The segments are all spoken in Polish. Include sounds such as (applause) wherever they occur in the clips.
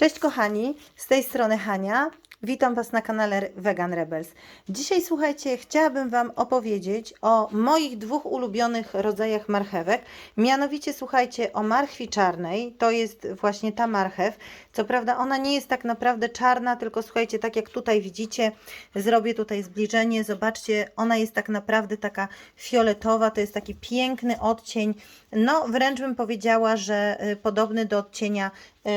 Cześć kochani, z tej strony Hania. Witam Was na kanale Vegan Rebels. Dzisiaj słuchajcie, chciałabym Wam opowiedzieć o moich dwóch ulubionych rodzajach marchewek. Mianowicie słuchajcie o marchwi czarnej. To jest właśnie ta marchew. Co prawda ona nie jest tak naprawdę czarna, tylko słuchajcie, tak jak tutaj widzicie, zrobię tutaj zbliżenie. Zobaczcie, ona jest tak naprawdę taka fioletowa. To jest taki piękny odcień. No wręcz bym powiedziała, że y, podobny do odcienia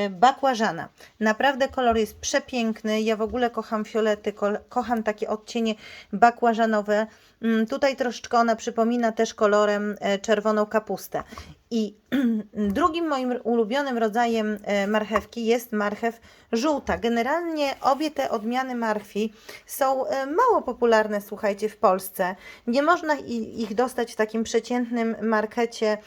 bakłażana. Naprawdę kolor jest przepiękny. Ja w ogóle kocham fiolety, kocham takie odcienie bakłażanowe. Mm, Tutaj troszeczkę ona przypomina też kolorem e, czerwoną kapustę. I (clears throat) drugim moim ulubionym rodzajem e, marchewki jest marchew żółta. Generalnie obie te odmiany marchwi są e, mało popularne, słuchajcie, w Polsce. Nie można ich dostać w takim przeciętnym markecie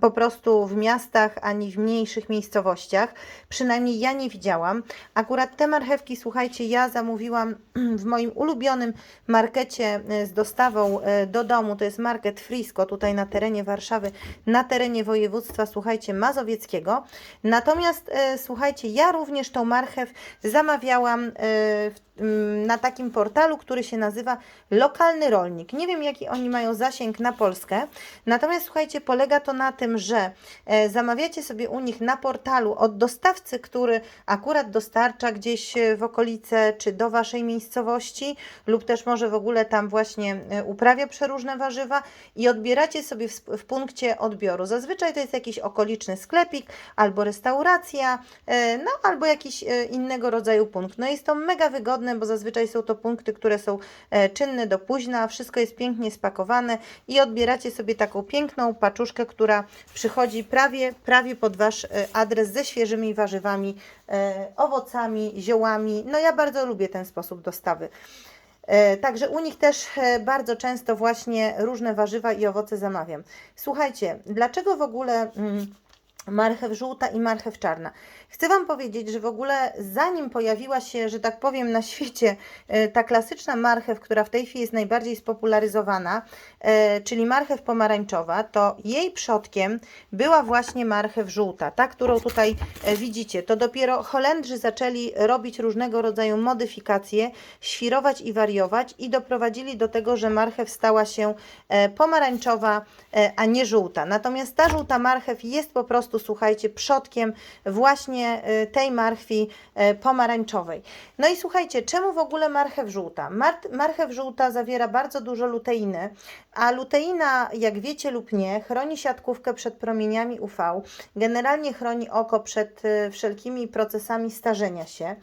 po prostu w miastach ani w mniejszych miejscowościach. Przynajmniej ja nie widziałam. Akurat te marchewki, słuchajcie, ja zamówiłam (clears throat) w moim ulubionym markecie e, z dostawą e, do domu. To jest market Frisco tutaj na terenie Warszawy, na terenie województwa, słuchajcie, mazowieckiego. Natomiast e, słuchajcie, ja również tą marchew zamawiałam w, na takim portalu, który się nazywa Lokalny Rolnik. Nie wiem, jaki oni mają zasięg na Polskę. Natomiast słuchajcie, polega to na tym, że e, zamawiacie sobie u nich na portalu od dostawcy, który akurat dostarcza gdzieś e, w okolice czy do waszej miejscowości, lub też może w ogóle tam właśnie e, uprawia przeróżne warzywa i odbieracie sobie w, w punkcie odbioru. Zazwyczaj to jest jakiś okoliczny sklepik albo restauracja, no albo jakiś innego rodzaju punkt. No jest to mega wygodne, bo zazwyczaj są to punkty, które są e, czynne do późna, wszystko jest pięknie spakowane i odbieracie sobie taką piękną paczuszkę, która przychodzi prawie, prawie pod Wasz e, adres ze świeżymi warzywami, e, owocami, ziołami. No ja bardzo lubię ten sposób dostawy. Także u nich też bardzo często właśnie różne warzywa i owoce zamawiam. Słuchajcie, dlaczego w ogóle mm, marchew żółta i marchew czarna? Chcę Wam powiedzieć, że w ogóle zanim pojawiła się, że tak powiem, na świecie e, ta klasyczna marchew, która w tej chwili jest najbardziej spopularyzowana, e, czyli marchew pomarańczowa, to jej przodkiem była właśnie marchew żółta, ta, którą tutaj e, widzicie. To dopiero Holendrzy zaczęli robić różnego rodzaju modyfikacje, świrować i wariować i doprowadzili do tego, że marchew stała się pomarańczowa, a nie żółta. Natomiast ta żółta marchew jest po prostu, słuchajcie, przodkiem właśnie e, tej marchwi e, pomarańczowej. No i słuchajcie, czemu w ogóle marchew żółta? Mar marchew żółta zawiera bardzo dużo luteiny, a luteina, jak wiecie lub nie, chroni siatkówkę przed promieniami UV, generalnie chroni oko przed e, wszelkimi procesami starzenia się.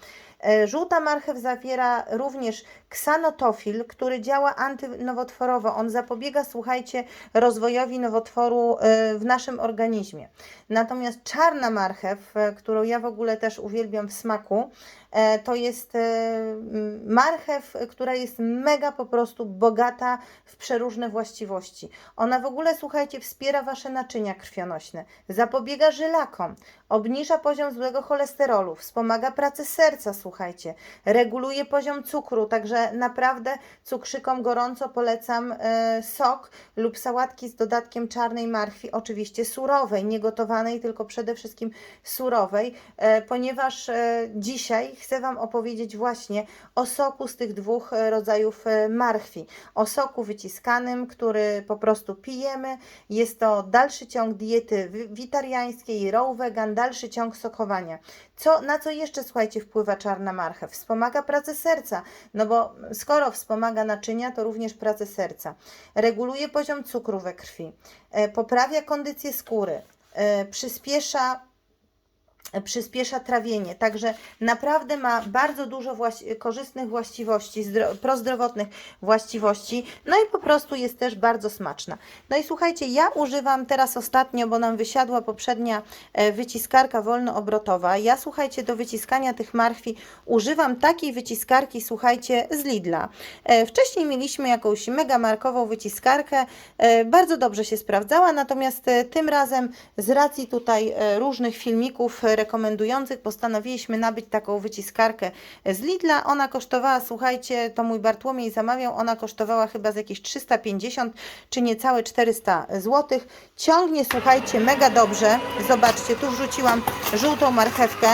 E, Żółta marchew zawiera również ksanotofil, który działa antynowotworowo. On zapobiega, słuchajcie, rozwojowi nowotworu e, w naszym organizmie. Natomiast czarna marchew, e, którą ja w ogóle też uwielbiam w smaku, to jest marchew, która jest mega po prostu bogata w przeróżne właściwości. Ona w ogóle, słuchajcie, wspiera Wasze naczynia krwionośne, zapobiega żylakom, obniża poziom złego cholesterolu, wspomaga pracę serca, słuchajcie, reguluje poziom cukru, także naprawdę cukrzykom gorąco polecam e, sok lub sałatki z dodatkiem czarnej marchwi, oczywiście surowej, nie gotowanej, tylko przede wszystkim surowej, e, ponieważ e, dzisiaj chcę Wam opowiedzieć właśnie o soku z tych dwóch rodzajów marchwi. O soku wyciskanym, który po prostu pijemy. Jest to dalszy ciąg diety wi- witariańskiej, raw vegan, dalszy ciąg sokowania. Co, na co jeszcze, słuchajcie, wpływa czarna marchew? Wspomaga pracę serca, no bo skoro wspomaga naczynia, to również pracę serca. Reguluje poziom cukru we krwi, e, poprawia kondycję skóry, e, przyspiesza przyspiesza trawienie, także naprawdę ma bardzo dużo właści- korzystnych właściwości, zdro- prozdrowotnych właściwości, no i po prostu jest też bardzo smaczna. No i słuchajcie, ja używam teraz ostatnio, bo nam wysiadła poprzednia e, wyciskarka wolnoobrotowa, ja słuchajcie, do wyciskania tych marchwi używam takiej wyciskarki, słuchajcie, z Lidla. E, Wcześniej mieliśmy jakąś mega markową wyciskarkę, e, bardzo dobrze się sprawdzała, natomiast tym razem z racji tutaj różnych filmików, rekomendujących postanowiliśmy nabyć taką wyciskarkę z Lidla. Ona kosztowała, słuchajcie, to mój Bartłomiej zamawiał, ona kosztowała chyba z jakieś 350 czy niecałe 400 zł. Ciągnie, słuchajcie, mega dobrze. Zobaczcie, tu wrzuciłam żółtą marchewkę.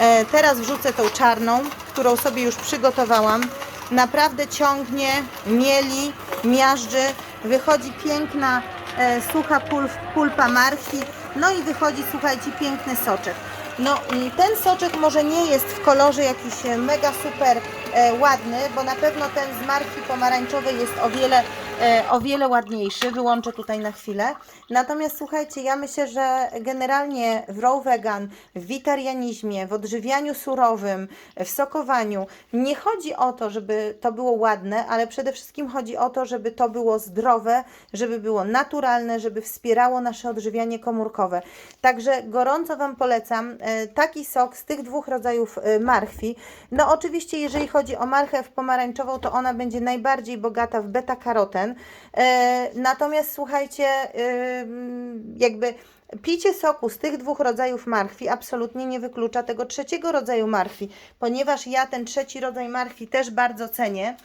E, teraz wrzucę tą czarną, którą sobie już przygotowałam. Naprawdę ciągnie, mieli, miażdży, wychodzi piękna, e, sucha pulp, pulpa marchwi, no i wychodzi, słuchajcie, piękny soczek. No, ten soczek może nie jest w kolorze jakiś e, mega super e, ładny, bo na pewno ten z marki pomarańczowej jest o wiele, o wiele ładniejszy. Wyłączę tutaj na chwilę. Natomiast słuchajcie, ja myślę, że generalnie w raw vegan, w witarianizmie, w odżywianiu surowym, w sokowaniu nie chodzi o to, żeby to było ładne, ale przede wszystkim chodzi o to, żeby to było zdrowe, żeby było naturalne, żeby wspierało nasze odżywianie komórkowe. Także gorąco Wam polecam e, taki sok z tych dwóch rodzajów e, marchwi. No oczywiście, jeżeli chodzi o marchew pomarańczową, to ona będzie najbardziej bogata w beta-karoten. E, Natomiast słuchajcie, ym, jakby picie soku z tych dwóch rodzajów marchwi absolutnie nie wyklucza tego trzeciego rodzaju marchwi, ponieważ ja ten trzeci rodzaj marchwi też bardzo cenię.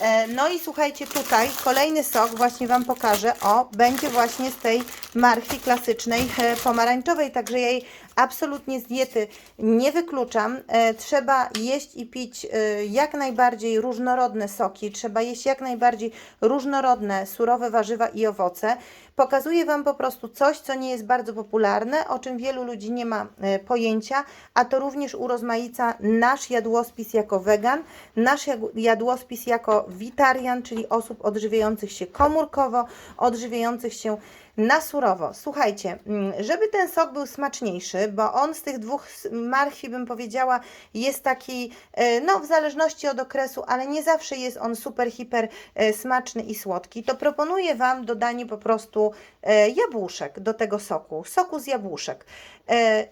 E, No i słuchajcie, tutaj kolejny sok właśnie Wam pokażę. O, będzie właśnie z tej marchwi klasycznej e, pomarańczowej, także jej absolutnie z diety nie wykluczam. E, Trzeba jeść i pić e, jak najbardziej różnorodne soki, trzeba jeść jak najbardziej różnorodne surowe warzywa i owoce. Pokazuję Wam po prostu coś, co nie jest bardzo popularne, o czym wielu ludzi nie ma e, pojęcia, a to również urozmaica nasz jadłospis jako wegan, nasz jadłospis jako witarian, czyli osób odżywiających się komórkowo, odżywiających się na surowo. Słuchajcie, mm, żeby ten sok był smaczniejszy, bo on z tych dwóch marchwi, bym powiedziała, jest taki, e, no w zależności od okresu, ale nie zawsze jest on super, hiper e, smaczny i słodki, to proponuję Wam dodanie po prostu e, jabłuszek do tego soku, soku z jabłuszek.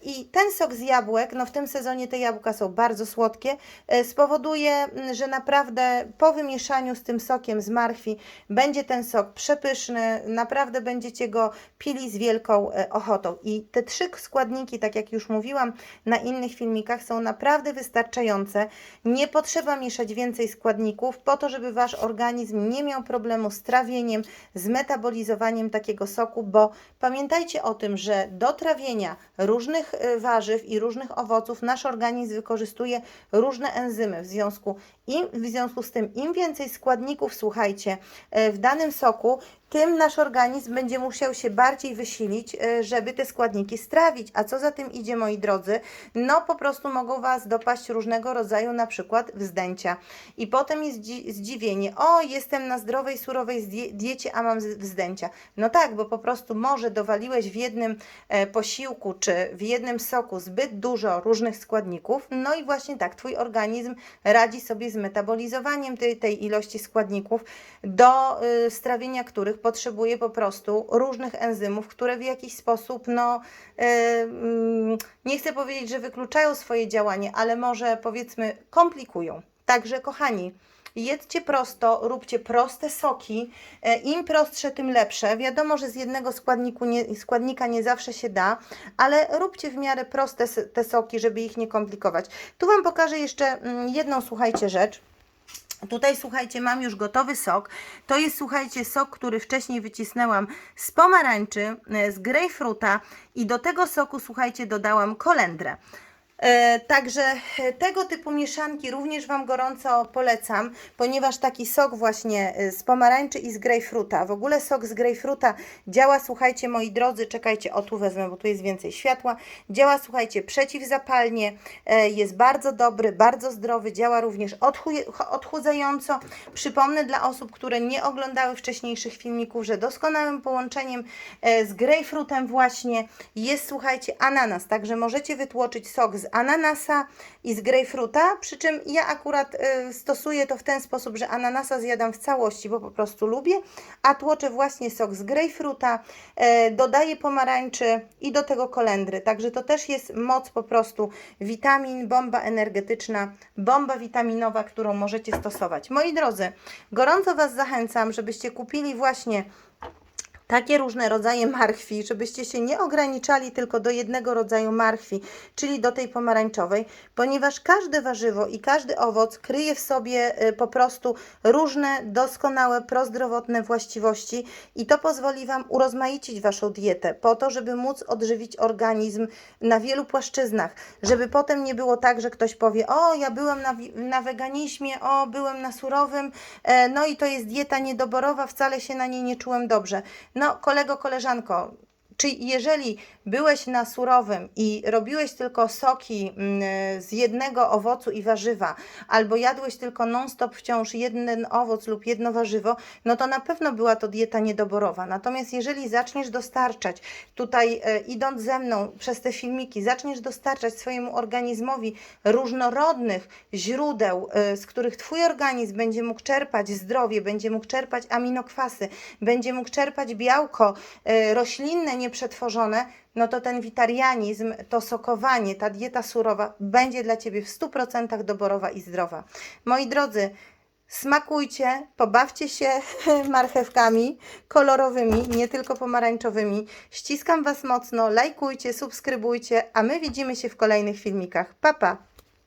I ten sok z jabłek, no w tym sezonie te jabłka są bardzo słodkie, spowoduje, m, że naprawdę po wymieszaniu z tym sokiem z marchwi będzie ten sok przepyszny, naprawdę będziecie go pili z wielką e, ochotą. I te trzy składniki, tak jak już mówiłam na innych filmikach, są naprawdę wystarczające. Nie potrzeba mieszać więcej składników po to, żeby Wasz organizm nie miał problemu z trawieniem, z metabolizowaniem takiego soku, bo pamiętajcie o tym, że do trawienia różnych e, warzyw i różnych owoców nasz organizm wykorzystuje różne enzymy. W związku, im, w związku z tym, im więcej składników, słuchajcie, e, w danym soku, tym nasz organizm będzie musiał się bardziej wysilić, e, żeby te składniki strawić. A co za tym idzie, moi drodzy? No po prostu mogą Was dopaść różnego rodzaju na przykład wzdęcia. I potem jest dzi- zdziwienie, o jestem na zdrowej, surowej diecie, a mam wzdęcia. No tak, bo po prostu może dowaliłeś w jednym e, posiłku czy w jednym soku zbyt dużo różnych składników, no i właśnie tak, Twój organizm radzi sobie z metabolizowaniem tej, tej ilości składników, do y, strawienia których potrzebuje po prostu różnych enzymów, które w jakiś sposób, no y, mm, nie chcę powiedzieć, że wykluczają swoje działanie, ale może powiedzmy komplikują. Także kochani, Jedzcie prosto, róbcie proste soki. E, Im prostsze, tym lepsze. Wiadomo, że z jednego nie, składnika nie zawsze się da, ale róbcie w miarę proste te soki, żeby ich nie komplikować. Tu Wam pokażę jeszcze mm, jedną, słuchajcie, rzecz. Tutaj słuchajcie, mam już gotowy sok. To jest słuchajcie sok, który wcześniej wycisnęłam z pomarańczy, e, z grejpfruta i do tego soku słuchajcie dodałam kolendrę. E, Także e, tego typu mieszanki również Wam gorąco polecam, ponieważ taki sok właśnie e, z pomarańczy i z grejpfruta, w ogóle sok z grejpfruta działa, słuchajcie moi drodzy, czekajcie, o tu wezmę, bo tu jest więcej światła, działa, słuchajcie, przeciwzapalnie, jest bardzo dobry, bardzo zdrowy, działa również odchu- odchudzająco. Przypomnę dla osób, które nie oglądały wcześniejszych filmików, że doskonałym połączeniem z grejpfrutem właśnie jest, słuchajcie, ananas, także możecie wytłoczyć sok z ananasa i z grejpfruta, przy czym ja akurat e, stosuję to w ten sposób, że ananasa zjadam w całości, bo po prostu lubię, a tłoczę właśnie sok z grejpfruta, e, dodaję pomarańczy i do tego kolendry, także to też jest moc po prostu witamin, bomba energetyczna, bomba witaminowa, którą możecie stosować. Moi drodzy, gorąco Was zachęcam, żebyście kupili właśnie takie różne rodzaje marchwi, żebyście się nie ograniczali tylko do jednego rodzaju marchwi, czyli do tej pomarańczowej, ponieważ każde warzywo i każdy owoc kryje w sobie y, po prostu różne doskonałe, prozdrowotne właściwości i to pozwoli Wam urozmaicić Waszą dietę po to, żeby móc odżywić organizm na wielu płaszczyznach, żeby potem nie było tak, że ktoś powie, o ja byłem na, na weganizmie, o byłem na surowym, e, no i to jest dieta niedoborowa, wcale się na niej nie czułem dobrze. No kolego, koleżanko, czy jeżeli byłeś na surowym i robiłeś tylko soki mm, z jednego owocu i warzywa, albo jadłeś tylko non-stop wciąż jeden owoc lub jedno warzywo, no to na pewno była to dieta niedoborowa. Natomiast jeżeli zaczniesz dostarczać, tutaj e, idąc ze mną przez te filmiki, zaczniesz dostarczać swojemu organizmowi różnorodnych źródeł, e, z których Twój organizm będzie mógł czerpać zdrowie, będzie mógł czerpać aminokwasy, będzie mógł czerpać białko e, roślinne, nieprzetworzone, no to ten witarianizm, to sokowanie, ta dieta surowa będzie dla Ciebie w 100% doborowa i zdrowa. Moi drodzy, smakujcie, pobawcie się (laughs) marchewkami kolorowymi, nie tylko pomarańczowymi. Ściskam Was mocno, lajkujcie, subskrybujcie, a my widzimy się w kolejnych filmikach. Pa, pa!